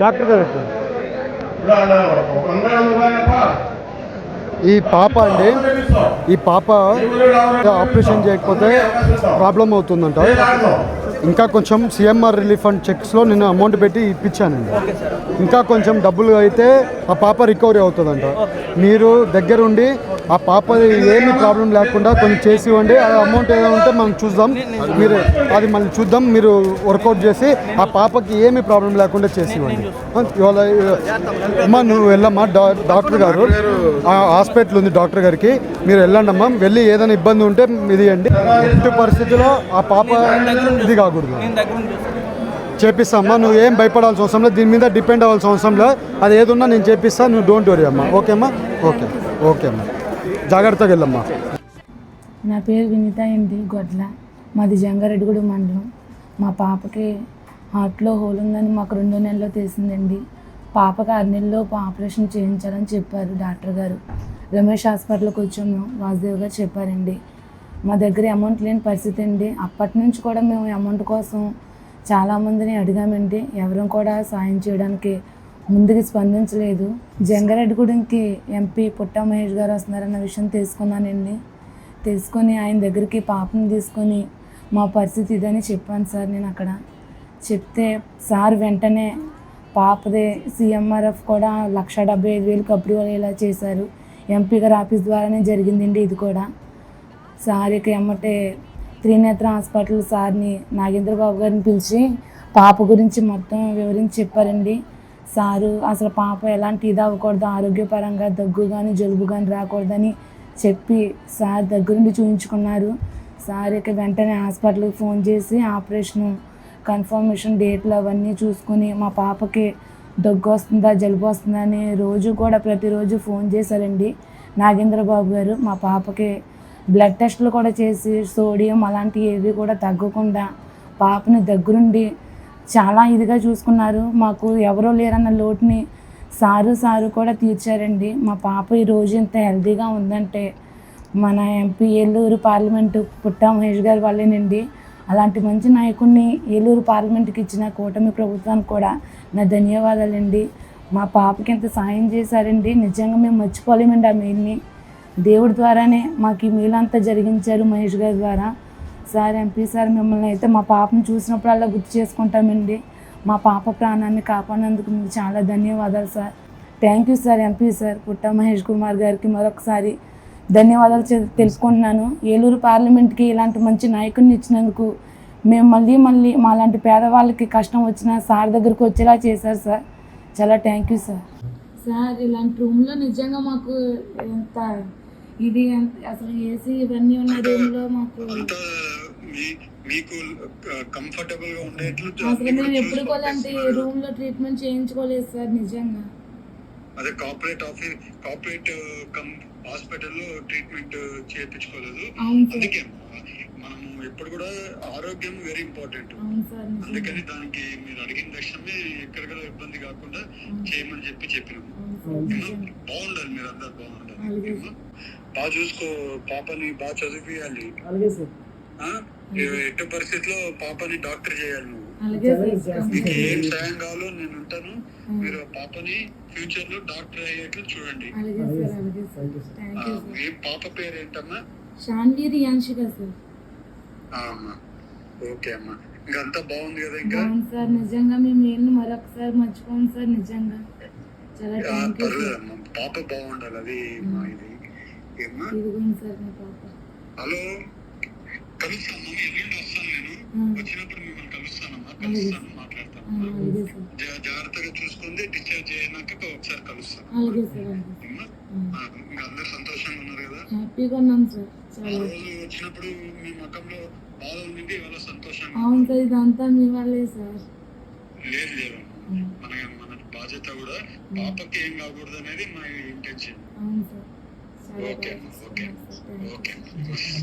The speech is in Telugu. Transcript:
జాగ్రత్తగా ఈ పాప అండి ఈ పాప ఆపరేషన్ చేయకపోతే ప్రాబ్లం అవుతుందంట. ఇంకా కొంచెం సిఎంఆర్ రిలీఫ్ అండ్ చెక్స్లో నేను అమౌంట్ పెట్టి ఇప్పించానండి. ఇంకా కొంచెం డబ్బులు అయితే ఆ పాప రికవరీ అవుతుందంట. మీరు దగ్గరుండి ఆ పాప ఏమి ప్రాబ్లం లేకుండా కొంచెం చేసి ఇవ్వండి. ఆ అమౌంట్ ఏదైనా ఉంటే మనం చూద్దాం. మీరు అది మనం చూద్దాం. మీరు వర్కౌట్ చేసి ఆ పాపకి ఏమి ప్రాబ్లం లేకుండా చేసి ఇవ్వండి. ఇవాళ అమ్మా నువ్వు వెళ్ళమ్మా డాక్టర్ గారు. ఆ హాస్పిటల్ ఉంది డాక్టర్ గారికి. మీరు వెళ్ళండి అమ్మా. వెళ్ళి ఏదైనా ఇబ్బంది ఉంటే ఇదియండి ఎట్టి పరిస్థితిలో ఆ పాప ఇది కాకూడదు. నేను చేపిస్తామ్మా నువ్వు ఏం భయపడాల్సిన అవసరం లేదు. దీని మీద డిపెండ్ అవ్వాల్సిన అవసరం లేదు. అది ఏదున్నా నేను చేపిస్తా. నువ్వు డోంట్ వరీ అమ్మా. ఓకే అమ్మా? ఓకే ఓకే అమ్మా. జాగ్రత్తగా వెళ్ళమ్మా. నా పేరు వినిత అండి గొడ్ల. మాది జంగారెడ్డిగూడెం మండలం. మా పాపకి హార్ట్లో హోల్ ఉందని మాకు రెండో నెలలో తెలిసిందండి. పాపకి ఆరు నెలల్లో ఆపరేషన్ చేయించాలని చెప్పారు డాక్టర్ గారు. రమేష్ హాస్పిటల్కి వచ్చాము వాసుదేవ్ గారు చెప్పారండి. మా దగ్గర అమౌంట్ లేని పరిస్థితి అండి. అప్పటి నుంచి కూడా మేము అమౌంట్ కోసం చాలామందిని అడిగామండి. ఎవరం కూడా సాయం చేయడానికి ముందుకు స్పందించలేదు. జంగారెడ్డిగూడెంకి ఎంపీ పుట్ట మహేష్ గారు వస్తున్నారన్న విషయం తెలుసుకున్నానండి. తెలుసుకొని ఆయన దగ్గరికి పాపం తీసుకొని మా పరిస్థితి ఇదని చెప్పాను సార్ నేను అక్కడ. చెప్తే సార్ వెంటనే పాపదే సీఎంఆర్ఎఫ్ కూడా లక్ష డెబ్బై ఐదు వేలకు అప్రూవల్ ఇలా చేశారు. ఎంపీ గారి ఆఫీస్ ద్వారానే జరిగిందండి ఇది కూడా. సార్కి ఎమ్మటే త్రినేత్ర హాస్పిటల్ సార్ని నాగేంద్ర బాబు గారిని పిలిచి పాప గురించి మొత్తం వివరించి చెప్పారండి. సారు అసలు పాప ఎలాంటి ఇది అవ్వకూడదు ఆరోగ్యపరంగా దగ్గు కానీ జలుబు కానీ రాకూడదని చెప్పి సార్ దగ్గరుండి చూపించుకున్నారు సార్ ఇక వెంటనే హాస్పిటల్కి ఫోన్ చేసి ఆపరేషన్ కన్ఫర్మేషన్ డేట్లు అవన్నీ చూసుకుని మా పాపకి దగ్గు వస్తుందా జలుబు వస్తుందా అని రోజు కూడా ప్రతిరోజు ఫోన్ చేశారండి. నాగేంద్ర బాబు గారు మా పాపకి బ్లడ్ టెస్టులు కూడా చేసి సోడియం అలాంటివి ఏవి కూడా తగ్గకుండా పాపని దగ్గరుండి చాలా ఇదిగా చూసుకున్నారు. మాకు ఎవరో లేరన్న లోటుని సారు సారు కూడా తీర్చారండి. మా పాప ఈ రోజు ఇంత హెల్తీగా ఉందంటే మన ఎంపీ ఏలూరు పార్లమెంటు పుట్టా మహేష్ గారి వల్లేనండి. అలాంటి మంచి నాయకుడిని ఏలూరు పార్లమెంట్కి ఇచ్చిన కూటమి ప్రభుత్వానికి కూడా నా ధన్యవాదాలండి. మా పాపకి ఎంత సాయం చేశారండి. నిజంగా మేము మర్చిపోలేమండి ఆ మెయిల్ని దేవుడి ద్వారానే మాకు ఈ మీలంతా జరిగించారు మహేష్ గారి ద్వారా. సార్ ఎంపీ సార్ మిమ్మల్ని అయితే మా పాపను చూసినప్పుడల్లా గుర్తు చేసుకుంటామండి. మా పాప ప్రాణాన్ని కాపాడినందుకు మీకు చాలా ధన్యవాదాలు sir. Thank you sir MP sir Putta Mahesh Kumar గారికి మరొకసారి ధన్యవాదాలు తెలుసుకుంటున్నాను ఏలూరు పార్లమెంట్కి ఇలాంటి మంచి నాయకుడిని ఇచ్చినందుకు మేము మళ్ళీ మళ్ళీ మా లాంటి పేదవాళ్ళకి కష్టం వచ్చినా సార్ దగ్గరికి వచ్చేలా చేశారు సార్. చాలా థ్యాంక్ యూ సార్. సార్ ఇలాంటి రూమ్లో నిజంగా మాకు ఎంత ఇది అసలు ఏసీ ఇవన్నీ ఉన్న రూమ్లో మాకు అంతా మీ- మీకు కంఫర్టబుల్గా ఉండేట్లు అసలు మేము ఎప్పుడు కూడా అలాంటి రూమ్లో ట్రీట్మెంట్ చేయించుకోలేదు సార్ నిజంగా. అదే కార్పొరేట్ ఆఫీస్ కార్పొరేట్ హాస్పిటల్లో ట్రీట్మెంట్ చేయించుకోలేదు. అందుకే మనము ఎప్పుడు కూడా ఆరోగ్యం వెరీ ఇంపార్టెంట్ అందుకని దానికి మీరు అడిగిన తక్షణమే ఎక్కడ కూడా ఇబ్బంది కాకుండా చేయమని చెప్పి చెప్పినాము. బాగుండాలి మీరు అందరు బాగుండాలి? బాగా చూసుకో పాపని బాగా చదివియాలి. ఎట్టి పరిస్థితిలో పాపని డాక్టర్ చేయాలి నువ్వు. మీకు ఏం సాయం కావాలో నేను ఉంటాను. మీరు పాపని ఫ్యూచర్లో డాక్టర్ అయ్యేట్లు చూడండి. మీ పాప పేరు ఏంటమ్మా రియాన్షిక సార్. ఆ, అమ్మా. ఓకే అమ్మా. ఇంకా అంతా బాగుంది కదా ఇంకా? సార్ నిజంగా మేము ఏం మరొకసారి మర్చిపోము సార్ నిజంగా. చాలా పాప బాగుండాలి అది మా ఇది. పాప. హలో? కలుస్తాను ఎల్లుండి వస్తాను నేను. వచ్చినప్పుడు మిమ్మల్ని కలుస్తానమ్మా. కలుస్తాను మాట్లాడతాను. జాగ్రత్తగా చూసుకుంది డిశ్చార్జ్ అయినాక ఒకసారి కలుస్తాను. అందరు సంతోషంగా ఉన్నారు కదా? ఆ రోజు వచ్చినప్పుడు మీ ముఖంలో బాధ ఉంది ఇవాళ సంతోషంగా అవును సార్ ఇదంతా మీ సార్. లేదు లేదు. మన మన బాధ్యత కూడా పాపకి ఏం కాకూడదు అనేది మా ఇంటెన్షన్. అవును sir. Okay thanks okay sir thank you okay